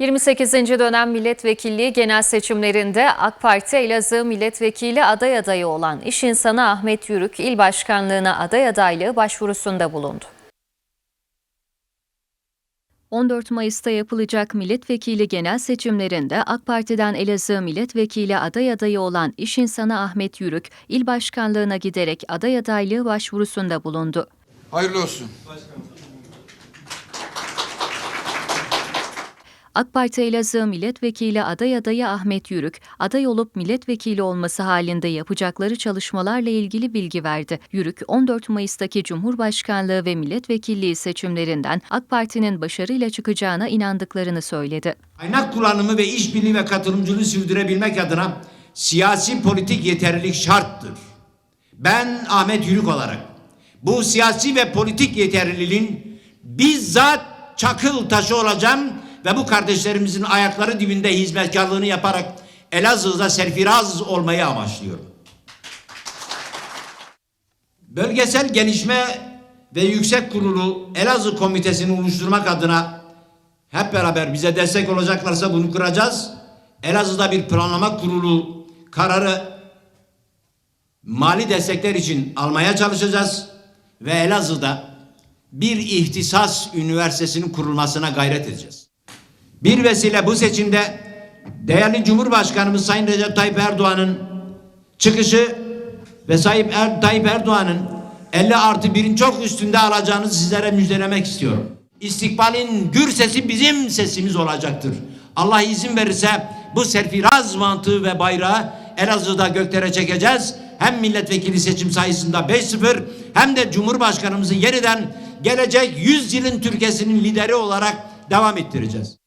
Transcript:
28. dönem milletvekilliği genel seçimlerinde AK Parti Elazığ milletvekili aday adayı olan iş insanı Ahmet Yürük il başkanlığına aday adaylığı başvurusunda bulundu. 14 Mayıs'ta yapılacak milletvekili genel seçimlerinde AK Parti'den Elazığ milletvekili aday adayı olan iş insanı Ahmet Yürük, il başkanlığına giderek aday adaylığı başvurusunda bulundu. Hayırlı olsun. AK Parti Elazığ Milletvekili aday adayı Ahmet Yürük, aday olup milletvekili olması halinde yapacakları çalışmalarla ilgili bilgi verdi. Yürük, 14 Mayıs'taki Cumhurbaşkanlığı ve milletvekilliği seçimlerinden AK Parti'nin başarıyla çıkacağına inandıklarını söyledi. Kaynak kullanımı ve işbirliği ve katılımcılığı sürdürebilmek adına siyasi politik yeterlilik şarttır. Ben Ahmet Yürük olarak bu siyasi ve politik yeterliliğin bizzat çakıl taşı olacağım ve bu kardeşlerimizin ayakları dibinde hizmetkarlığını yaparak Elazığ'da serfiraz olmayı amaçlıyorum. Bölgesel Gelişme ve Yüksek Kurulu Elazığ Komitesi'ni oluşturmak adına hep beraber bize destek olacaklarsa bunu kuracağız. Elazığ'da bir planlama kurulu kararı mali destekler için almaya çalışacağız ve Elazığ'da bir ihtisas üniversitesinin kurulmasına gayret edeceğiz. Bir vesile bu seçimde değerli Cumhurbaşkanımız Sayın Recep Tayyip Erdoğan'ın çıkışı ve Sayın er, Tayyip Erdoğan'ın 50 artı 1'in çok üstünde alacağını sizlere müjdelemek istiyorum. İstikbalin gür sesi bizim sesimiz olacaktır. Allah izin verirse bu serfiraz mantığı ve bayrağı Elazığ'da göklere çekeceğiz. Hem milletvekili seçim sayısında 5-0 hem de Cumhurbaşkanımızı yeniden gelecek 100 yılın Türkiye'sinin lideri olarak devam ettireceğiz.